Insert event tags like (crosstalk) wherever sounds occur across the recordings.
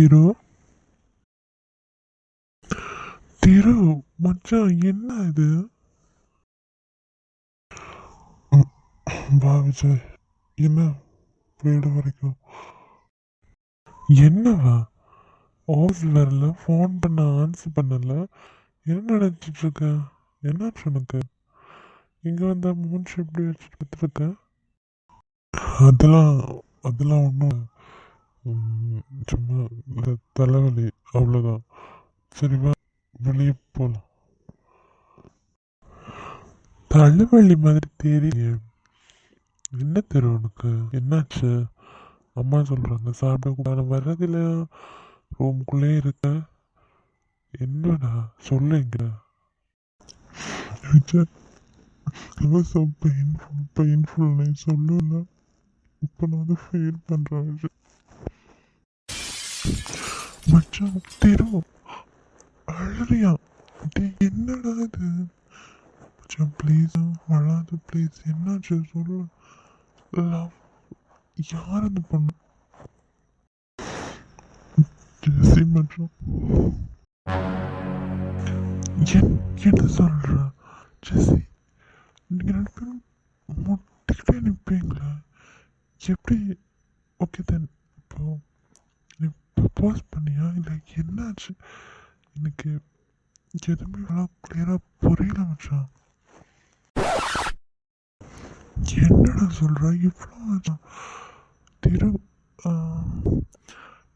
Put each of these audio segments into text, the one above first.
திரு. திரு மச்சான் என்ன இது ம், வா விஜய். என்ன? வீடு வரைக்கும். என்னவா? ஆஃபீஸ் வரல ஃபோன் பண்ண ஆன்சர் பண்ணல. என்ன நினச்சிட்டு இருக்க? என்னாச்சு உனக்கு? இங்கே வந்த மூஞ்சி எப்படி வச்சுட்டு பார்த்துருக்க அதெல்லாம் அதெல்லாம் ஒன்றும் சும்மா இந்த தலைவலி அவ்வளோதான் சரிவா வெளியே போகலாம் தலைவலி மாதிரி தெரியலையே என்ன தெரியும் உனக்கு? என்னாச்சு? அம்மா சொல்கிறாங்க சாப்பிட கூட வர்றதில்ல ரூம்குள்ளே இருக்க என்னடா? சொல்லுங்க ஸோ பெயின்ஃபுல் பெயின்ஃபுல் சொல்லல. இப்போ நான் வந்து ஃபீல் பண்ணுறேன் மச்சான் திரு. அழறியா. டேய் என்னடா இது? மச்சான் ப்ளீஸ் அழாது ப்ளீஸ் என்னாச்சு? சொல்லு. லவ் யார் அந்த பொண்ணு? ஜெசி மச்சான். என் என்ன சொல்ற ஜெசி நீங்கள் ரெண்டு பேரும் முட்டிக்கிட்டே நிற்பீங்களா எப்படி? ஓகே தென் இப்போ ப்ரப்போஸ் பண்ணியா? இல்லை என்னாச்சு? எனக்கு எதுவுமே இவ்வளோ கிளியராக புரியல மச்சான் என்னடா சொல்கிறா இவ்வளோ மச்சான் திரு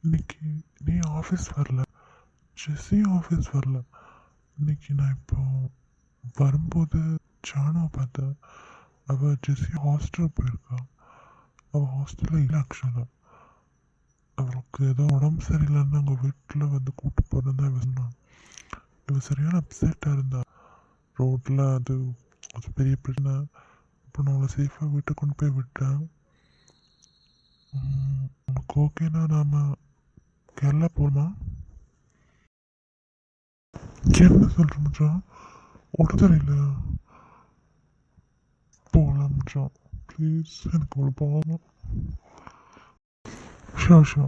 இன்னைக்கு நீ ஆஃபீஸ் வரல. ஜெஸ்ஸி ஆஃபீஸ் வரல. இன்னைக்கு நான் இப்போ வரும்போது ஜானுவை பார்த்தேன். அவள் ஜெஸ்ஸி ஹாஸ்டல் போயிருக்கா. அவள் ஹாஸ்டலில் இல்லை ஆக்சுவலாக அவளுக்கு ஏதோ உடம்பு சரியில்லைன்னு அவங்க வீட்டில் வந்து கூப்பிட்டு போகிறதா தான் இவ சொன்னான் இவ சரியான அப்செட்டாக இருந்தா. ரோட்டில் அது அது பெரிய பிரச்சனை. இப்போ நான் அவளை சேஃபாக வீட்டுக்கு கொண்டு போய் விட்டேன். உம், உனக்கு ஓகேனா நாம் கேரளா போகலாமா? என்ன சொல்கிற மச்சான்? உடனே இல்லை. போகலாம் மச்சான். ப்ளீஸ் எனக்கு அவ்வளோ போகணும் ஷோ ஷோ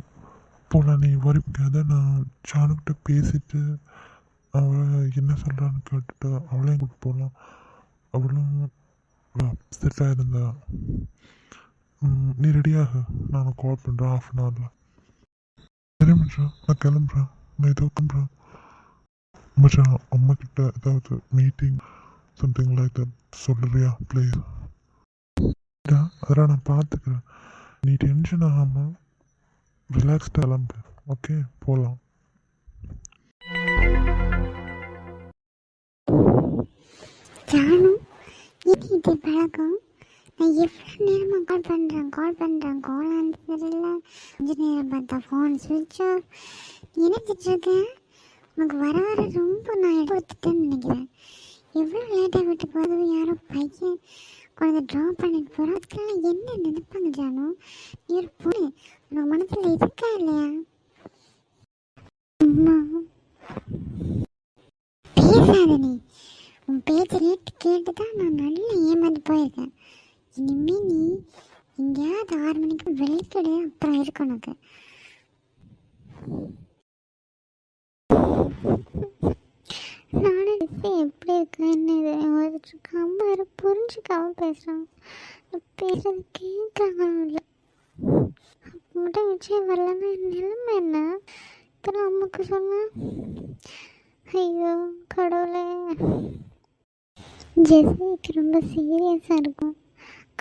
போகலாம் நீ வரி முடியாத நான் ஜானுக்கிட்ட பேசிட்டு அவளை என்ன சொல்கிறான்னு கேட்டுட்டு அவளையும் கூப்பிட்டு போகலாம் அவளும் அப்செட்டாக இருந்தா நீ ரெடியாக நான் கால் பண்ணுறேன் ஆஃப் அன் ஹவரில் சரி மச்சான் நான் கிளம்புறேன். நான் இதோ கிளம்புறேன். மச்சான் அம்மா கிட்ட ஏதாவது மீட்டிங் சம்திங் லைக் தட் சொல்லுறியா ப்ளீஸ் அதெல்லாம் நான் பார்த்துக்கிறேன். நீ டென்ஷன் ஆகாமல் ரிலாக்ஸ்டாக கிளம்பு ஓகே போகலாம் ஜானு இது இது பழக்கம். நான் எவ்வளோ நேரமாக கால் பண்ணுறேன் கால் பண்ணுறேன் கால் ஆன்சர் கொஞ்ச நேரம் பார்த்தா ஃபோன் சுவிட்ச் ஆஃப் நினைச்சிட்ருக்கேன் உனக்கு வர வர ரொம்ப நான் எடுத்துட்டேன்னு நினைக்கிறேன். எவ்வளோ லேட்டாக விட்டு போகிறது யாரோ பையன் குழந்தை ட்ரா பண்ணிட்டு போகிறோம் அதுக்கெல்லாம் என்ன நினைப்பாங்க ஜானு? நீ ஒரு பொண்ணு உனக்கு மனசில் இருக்கா இல்லையா? பேசாத நீ. உன் பேச்சை ரேட்டு கேட்டு தான் நான் நல்லா ஏமாந்து போயிருக்கேன். இனிமே நீ எங்கேயாவது ஆறு மணிக்கு வெளிக்கிடு அப்புறம் இருக்கு உனக்கு. நானும் எப்படி இருக்கேன்னு யோசிச்சுருக்கேன் வேறு புரிஞ்சுக்காம பேசுகிறாங்க பேசுறது கேட்குறாங்களும் இல்லை? அப்போ மட்டும் விஷயம் வரலன்னா என் நிலைமை என்ன? இதெல்லாம் அம்மாவுக்கு சொன்னேன். ஐயோ கடவுளே. ஜெசிக்கு ரொம்ப சீரியஸாக இருக்கும்.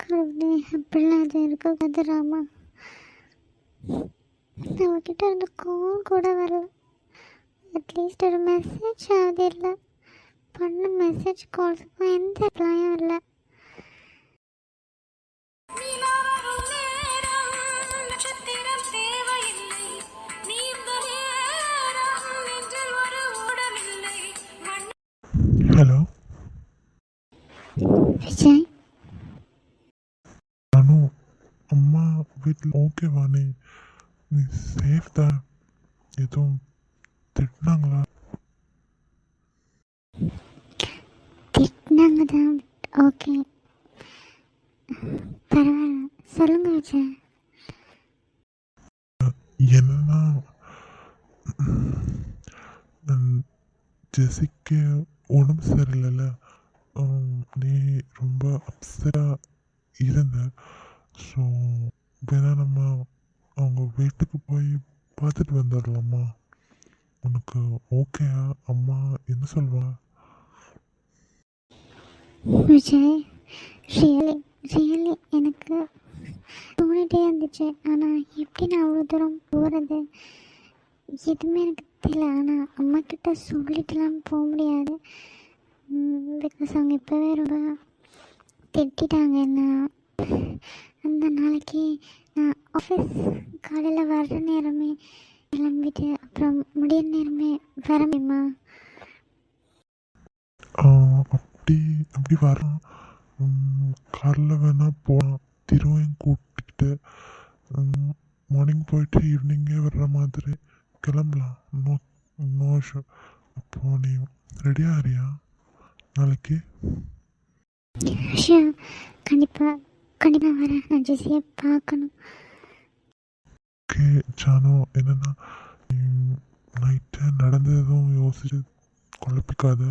கடவுளே அப்படிலாம் அது இருக்கும் ராமா அவகிட்ட இருந்து கோல் கூட வரல. அட்லீஸ்ட் ஒரு மெசேஜ் ஆகுது இல்லை பண்ண மெசேஜ் கால்ஸுக்கும் எந்த ரிப்ளையும் இல்லை ஹலோ விஜய் நானும் அம்மா வீட்டில் ஓகேவா நீ நீ சேஃப் தான் எதுவும் திட்டினாங்களா? திட்டினாங்க தான் ஓகே. பரவாயில்ல. சொல்லுங்க விஜய். என்னன்னா ஜெசிக்கு உடம்பு சரியில்லைல்ல. நீ ரொம்ப அப்செட்டாக இருந்த. ஸோ வேணா நம்ம அவங்க வீட்டுக்கு போய் பார்த்துட்டு வந்துடலாமா உனக்கு ஓகேயா அம்மா என்ன சொல்வா? விஜய் ரியலி ரியலி எனக்கு தோணிட்டே இருந்துச்சு. ஆனால் எப்படி நான் அவ்வளோ தூரம் போகிறது எதுவுமே எனக்கு தெரியல. ஆனால் அம்மா கிட்ட சொல்லிட்டுலாம் போக முடியாது. பிகாஸ் அவங்க இப்போவே ரொம்ப திட்டாங்க என்ன அந்த நாளைக்கு நான் ஆஃபீஸ் காலையில் வர்ற நேரமே கிளம்பிட்டு அப்புறம் முடிய நேரமே வர முடியுமா அப்படி அப்படி வரோம். காரில் வேணால் போகலாம் திருவையும் கூட்டிக்கிட்டு மார்னிங் போயிட்டு ஈவினிங்கே வர்ற மாதிரி கிளம்பலாம். நோ நோ இஷ்யூ அப்போ நீ ரெடியாக ஆறியா நாளைக்கு? கண்டிப்பாக கண்டிப்பாக வரேன். நான் ஜெஸியை பார்க்கணும். ஓகே ஜானோ என்னென்னா நைட்டு நடந்ததும் யோசிச்சு குழப்பிக்காத.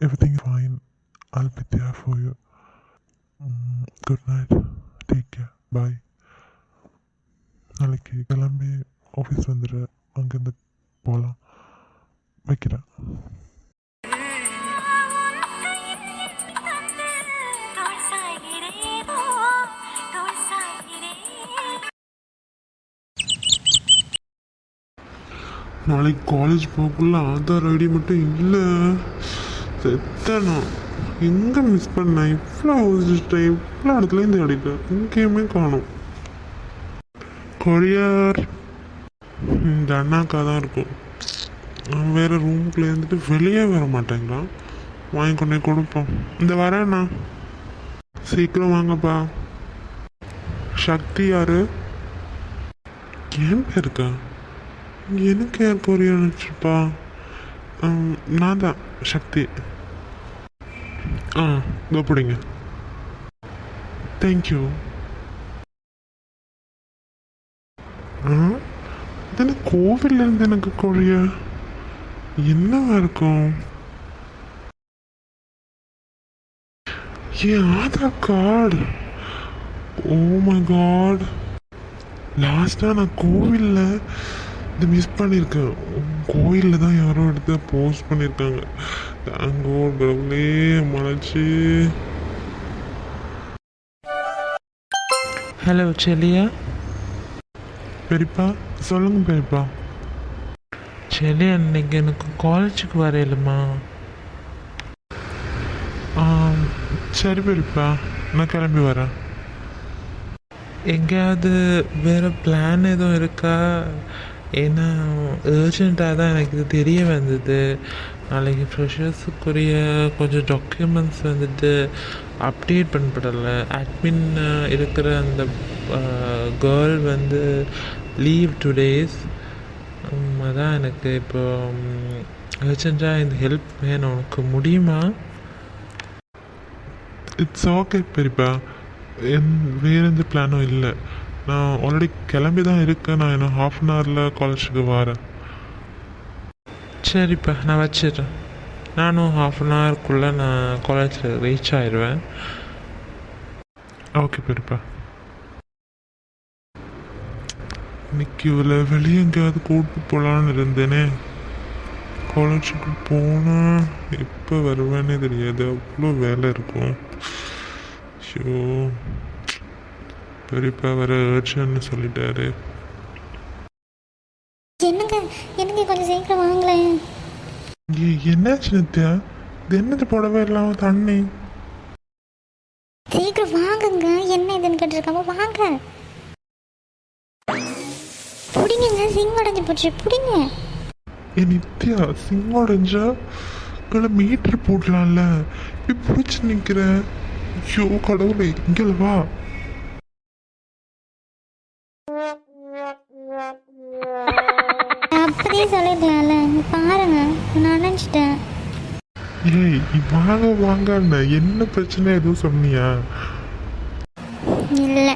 Everything fine all be there for you good night take care bye நாளைக்கு கிளம்பி ஆஃபீஸ் வந்துடுற அங்கேருந்து போகலாம் வைக்கிறேன். நாளைக்கு காலேஜ் போகக்குள்ள ஆதார் ஐடி மட்டும் இல்லை. செத்தனா எங்கே மிஸ் பண்ணேன்? இவ்வளோ யோசிச்சிட்டேன் இவ்வளோ இடத்துலையும் தேடிட்டேன் எங்கேயுமே காணும். கொரியர் இந்த அண்ணாக்கா தான் இருக்கும். அவன் வேறு ரூம்குள்ளே இருந்துட்டு வெளியே வர மாட்டேங்கிறான் வாங்கி கொண்டு போய் கொடுப்போம். இந்த வரேண்ணா சீக்கிரம் வாங்கப்பா. சக்தி யாரு? ஏன் பேருக்கா? எனக்கு யார் கொரியர் அழைச்சிருப்பா நான் தான் சக்தி. ஆ இதோ பிடிங்க. தேங்க்யூ ஆ இது கோவிலேருந்து எனக்கு கொரிய என்னவா இருக்கும்? என் Aadhaar card? Oh my god லாஸ்டாக நான் கோவிலில் இது மிஸ் பண்ணியிருக்கேன். கோயிலில் தான் யாரோ எடுத்து போஸ்ட் பண்ணியிருக்காங்க. அங்கோ கடவுளே மலைச்சு ஹலோ செலியா? பெரியப்பா சொல்லுங்க பெரியப்பா. செலியா இன்னைக்கு எனக்கு காலேஜுக்கு வரையிலுமா? சரி பெரியப்பா நான் கிளம்பி வரேன். எங்கேயாவது வேறு பிளான் எதுவும் இருக்கா? ஏன்னா ஏர்ஜெண்ட்டாக தான் எனக்கு இது தெரிய வந்தது. நாளைக்கு ஃப்ரெஷர்ஸுக்குரிய கொஞ்சம் டாக்குமெண்ட்ஸ் வந்துட்டு அப்டேட் பண்ணப்படலை. அட்மின் இருக்கிற அந்த கேர்ள் வந்து லீவ் டூ டேஸ் அதான் எனக்கு இப்போ அர்ஜெண்ட்டாக இந்த ஹெல்ப் வேணும். உனக்கு முடியுமா? இட்ஸ் ஓகே பெரியப்பா. என் வேறு எந்த பிளானும் இல்லை. நான் ஆல்ரெடி கிளம்பி தான் இருக்கேன். நான் இன்னும் ஹாஃப் அன் ஹவரில் காலேஜுக்கு வரேன். சரிப்பா நான் வச்சிடுறேன். நானும் ஹாஃப் அன் ஹவருக்குள்ளே நான் காலேஜில் ரீச் ஆயிடுவேன். ஓகே பெரியப்பா. இன்னைக்கு இவளை வெளியே எங்கேயாவது கூப்பிட்டு போகலான்னு இருந்தேனே. காலேஜுக்கு போனால் எப்போ வருவேன்னே தெரியாது. அவ்வளோ வேலை இருக்கும். ஷோ பெரியப்பா வர ஏர்ஜென்ட்னு சொல்லிட்டாரு. என்னங்க? என்னங்க கொஞ்சம் சீக்கிரம் வாங்களேன் ஏ என்னாச்சு நித்யா? என்னது புடவை இல்லாம தண்ணி? சீக்கிரம் வாங்குங்க. என்ன இதுன்னு கேட்டிருக்காம வாங்க. பிடிங்க சிங் உடஞ்சி போச்சு. பிடிங்க. ஏ நித்யா சிங்கம் உடஞ்சா? கீழே மீட்டர் போடலாம்ல. இப்படி பிடிச்சி நிற்கிற ஐயோ கடவுளே இங்கே வா. நான் நினச்சிட்டேன் ஏய் வாங்க வாங்கன்னு என்ன பிரச்சனை? எதுவும் சொன்னியா? இல்லை.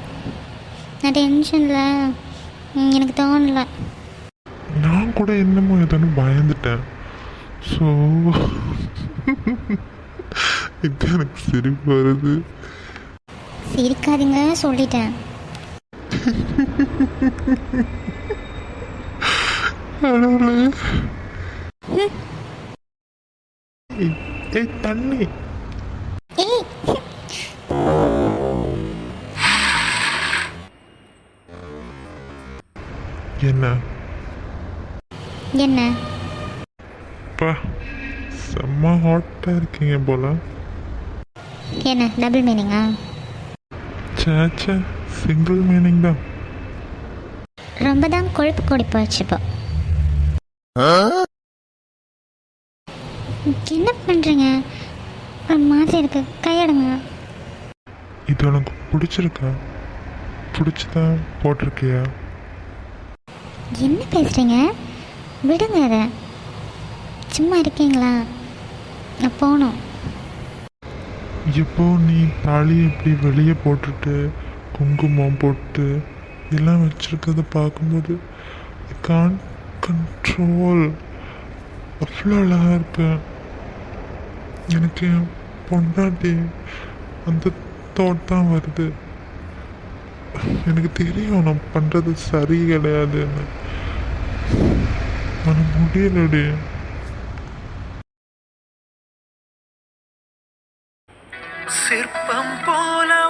நான் டென்ஷனில் எனக்கு தோணல. நான் கூட என்னமோ ஏதோன்னு பயந்துட்டேன். ஸோ இப்போ எனக்கு சிரிப்பு வருது. சிரிக்காதீங்க சொல்லிட்டேன். கடவுளே. ஏய், தண்ணி. என்ன? என்ன? பா செம்ம ஹாட்டாக இருக்கீங்க போல. என்ன டபுள் மீனிங்கா சேச்சே சிங்கிள் மீனிங் தான். ரொம்ப தான் கொழுப்பு கூடி போச்சு இப்போ என்ன பண்ணுறீங்க ஒரு மாதிரி இருக்கு. கையெடுங்க. இது உனக்கு பிடிச்சிருக்கா? பிடிச்சிதான் போட்டிருக்கியா? என்ன பேசுகிறீங்க விடுங்க அதை. சும்மா இருக்கீங்களா? நான் போகணும். எப்போ நீ தாலி இப்படி வெளியே போட்டுட்டு குங்குமம் போட்டு எல்லாம் வச்சிருக்கிறத பார்க்கும்போது கான் கண்ட்ரோல் அவ்வளோ அழகாக இருப்பேன். எனக்கு என் பொண்டாட்டி அந்த தாட் தான் வருது. எனக்கு தெரியும் நான் பண்ணுறது சரி கிடையாதுன்னு. ஆனால் முடியலடி. சிற்பம் போல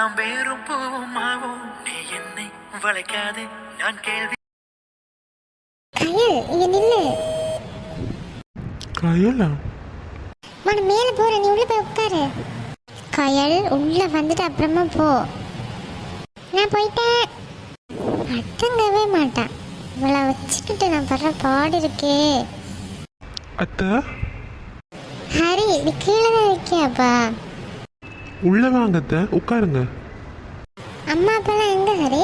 வேறு நாம் வேறும் பூமாவோம். நீ என்னை வளைக்காதே நான் கேள்வி கயல் இங்கே நில்லு. கயலா? நான் மேலே போகிறேன் நீ உள்ளே போய் உட்காரு. கயல் உள்ளே வந்துட்டு அப்புறமா போ. நான் போயிட்டேன். அடங்கவே மாட்டான். இவளை வச்சுக்கிட்டு நான் படுற பாடு இருக்கே. அத்தை? ஹரி நீ கீழே தான் இருக்கியாப்பா? உள்ளே வாங்க அத்தை. உட்காருங்க. அம்மா அப்பாலாம் எங்கே ஹரி?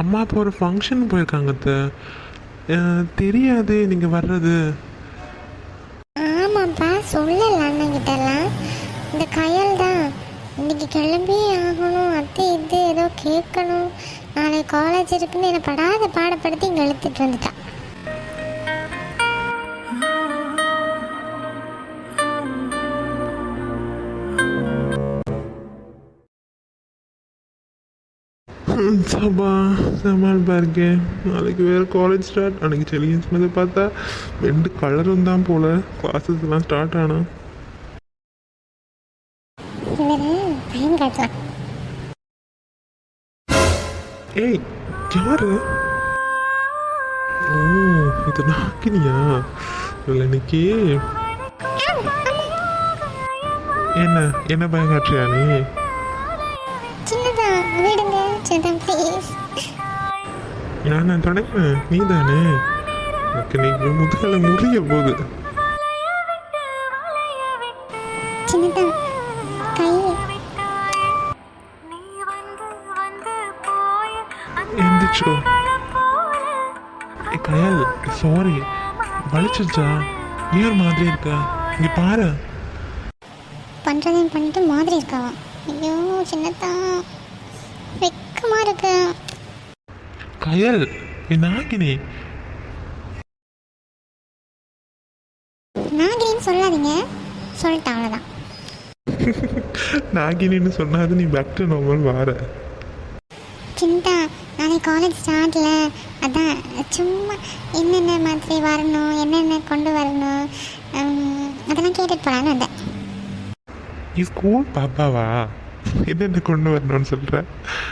அம்மா அப்பா ஒரு ஃபங்க்ஷன் போயிருக்காங்க அத்தை. தெரியாது நீங்கள் வர்றது. ஆமாப்பா சொல்லல அண்ணங்கிட்டலாம் இந்த கயல் தான். இன்னைக்கு கிளம்பி ஆகணும். அது இது ஏதோ கேட்கணும். நாளை காலேஜ் இருக்குன்னு என்னை படாத பாடப்படுத்தி இங்கே இழுத்துட்டு வந்துட்டான் சபா சமால் பாருங்க நாளைக்கு வேறு காலேஜ் ஸ்டார்ட் அன்னைக்கு செலியன் சொன்னதை பார்த்தா ரெண்டு கலரும் தான் போல. கிளாஸஸ் எல்லாம் ஸ்டார்ட் ஆனா. இவரு டைம் காட்டலாம் ஏய் யாரு? ஓ இது நாக்கினியா இல்லை இன்னைக்கு என்ன என்ன பயம் காட்டுறியா நீ? சின்னதா ப்ளீஸ் நான் நான் தொடங்கினேன் நீ தானே எனக்கு நீ முதுகலை முறிய போகுது. சின்னதா கை. நீ எந்திரிச்சோ கயல் சாரி வலிச்சிருச்சா? ஏன் ஒரு மாதிரி இருக்கா. இங்க பாரு. பண்ணுறதையும் பண்ணிட்டு மாதிரி இருக்காவா ஐயோ சின்னதா. வெக்கமாக இருக்கு. கயல் என் நாகினி. நாகிரின்னு சொல்லாதீங்க. சொல்லிட்டேன் அவ்வளோதான் நாகினின்னு சொன்னாது நீ பேக் டு நார்மல் வார. சிந்தா நாளைக்கு காலேஜ் ஸ்டார்ட்ல அதான் சும்மா என்னென்ன மாதிரி வரணும் என்னென்ன கொண்டு வரணும் அதெல்லாம் கேட்டுட்டு போகலான்னு வந்தேன். நீ ஸ்கூல் பாப்பாவா? என்னென்ன கொண்டு வரணும்னு சொல்கிற ஐயோ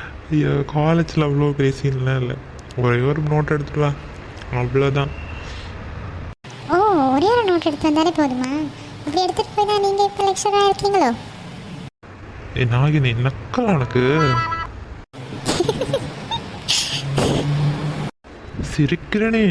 காலேஜில் அவ்வளோ பெரிய சீன்லாம் இல்லை. ஒரே ஒரு நோட் எடுத்துட்டு வா. அவ்வளோதான் ஓ ஒரே ஒரு நோட் எடுத்து வந்தாலே போதுமா? அப்படி எடுத்துகிட்டு போய் தான் நீங்கள் இப்போ லெக்சராக இருக்கீங்களோ? ஏ நாகினி நக்கலா உனக்கு? (laughs) சிரிக்கிறனே.